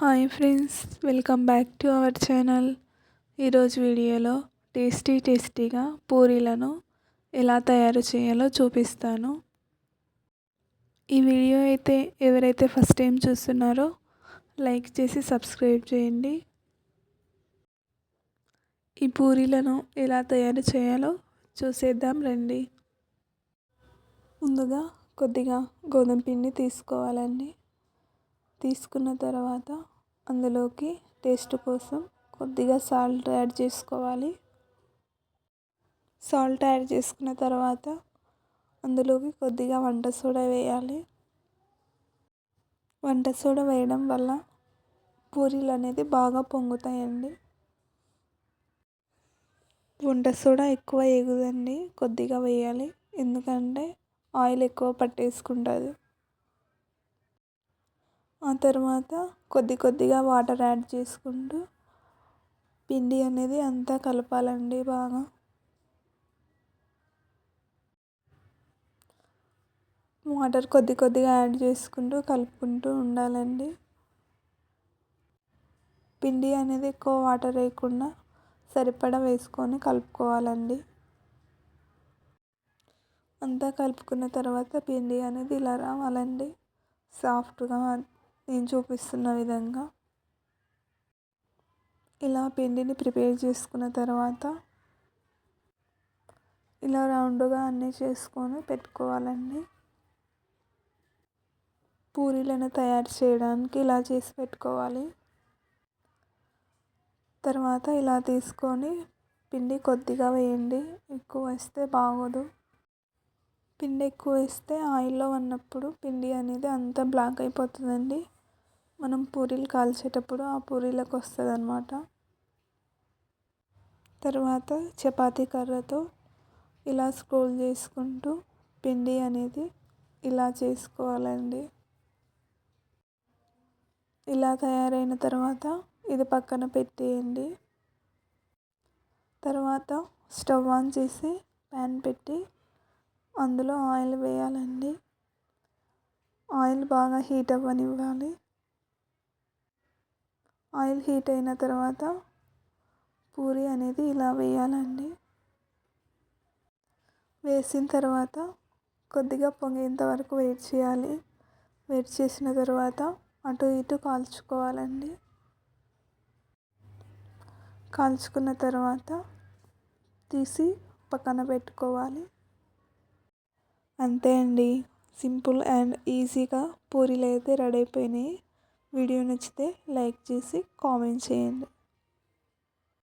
Hi friends welcome back to our channel. ఈరోజు వీడియోలో tasty టేస్టీగా పూరీలను ఎలా తయారు చేయాలో చూపిస్తాను. ఈ వీడియో అయితే ఎవరైతే ఫస్ట్ టైం చూస్తున్నారో లైక్ చేసి సబ్స్క్రైబ్ చేయండి. ఈ పూరీలను ఎలా తయారు చేయాలో చూసేద్దాం రండి. ముందుగా కొద్దిగా గోధుమ పిండి తీసుకోవాలండి. తీసుకున్న తర్వాత అందులోకి టేస్ట్ కోసం కొద్దిగా సాల్ట్ యాడ్ చేసుకోవాలి. సాల్ట్ యాడ్ చేసుకున్న తర్వాత అందులోకి కొద్దిగా వంట సోడా వేయాలి. వంట సోడా వేయడం వల్ల పూరీలు అనేది బాగా పొంగుతాయండి. వంట సోడా ఎక్కువ ఎగుదండి కొద్దిగా వేయాలి. ఎందుకంటే ఆయిల్ ఎక్కువ పట్టేసుకుంటుంది. ఆ తర్వాత కొద్ది కొద్దిగా వాటర్ యాడ్ చేసుకుంటూ పిండి అనేది అంతా కలపాలండి బాగా. వాటర్ కొద్ది కొద్దిగా యాడ్ చేసుకుంటూ కలుపుకుంటూ ఉండాలండి. పిండి అనేది ఎక్కువ వాటర్ వేయకుండా సరిపడా వేసుకొని కలుపుకోవాలండి. అంతా కలుపుకున్న తర్వాత పిండి అనేది ఇలా రావాలండి. సాఫ్ట్గా నేను చూపిస్తున్న విధంగా. ఇలా పిండిని ప్రిపేర్ చేసుకున్న తర్వాత ఇలా రౌండ్గా అన్నీ చేసుకొని పెట్టుకోవాలండి. పూరీలను తయారు చేయడానికి ఇలా చేసి పెట్టుకోవాలి. తర్వాత ఇలా తీసుకొని పిండి కొద్దిగా వేయండి ఎక్కువ వేస్తే బాగోదు. పిండి ఎక్కువ వేస్తే ఆయిల్లో ఉన్నప్పుడు పిండి అనేది అంతా బ్లాక్ అయిపోతుందండి. మనం పూరీలు కాల్చేటప్పుడు ఆ పూరీలకు వస్తుంది అనమాట తర్వాత చపాతీ కర్రతో ఇలా స్క్రోల్ చేసుకుంటూ పిండి అనేది ఇలా చేసుకోవాలండి. ఇలా తయారైన తర్వాత ఇది పక్కన పెట్టేయండి. తర్వాత స్టవ్ ఆన్ చేసి ప్యాన్ పెట్టి అందులో ఆయిల్ వేయాలండి. ఆయిల్ బాగా హీట్ అవ్వనివ్వాలి. ఆయిల్ హీట్ అయిన తర్వాత పూరి అనేది ఇలా వేయాలండి. వేసిన తర్వాత కొద్దిగా పొంగేంత వరకు వెయిట్ చేయాలి. వెయిట్ చేసిన తర్వాత అటు ఇటు కాల్చుకోవాలండి. కాల్చుకున్న తర్వాత తీసి పక్కన పెట్టుకోవాలి. అంతే అండి. సింపుల్ అండ్ ఈజీగా పూరీలు అయితే రెడీ అయిపోయినాయి. వీడియో నచ్చితే లైక్ చేసి కామెంట్ చేయండి.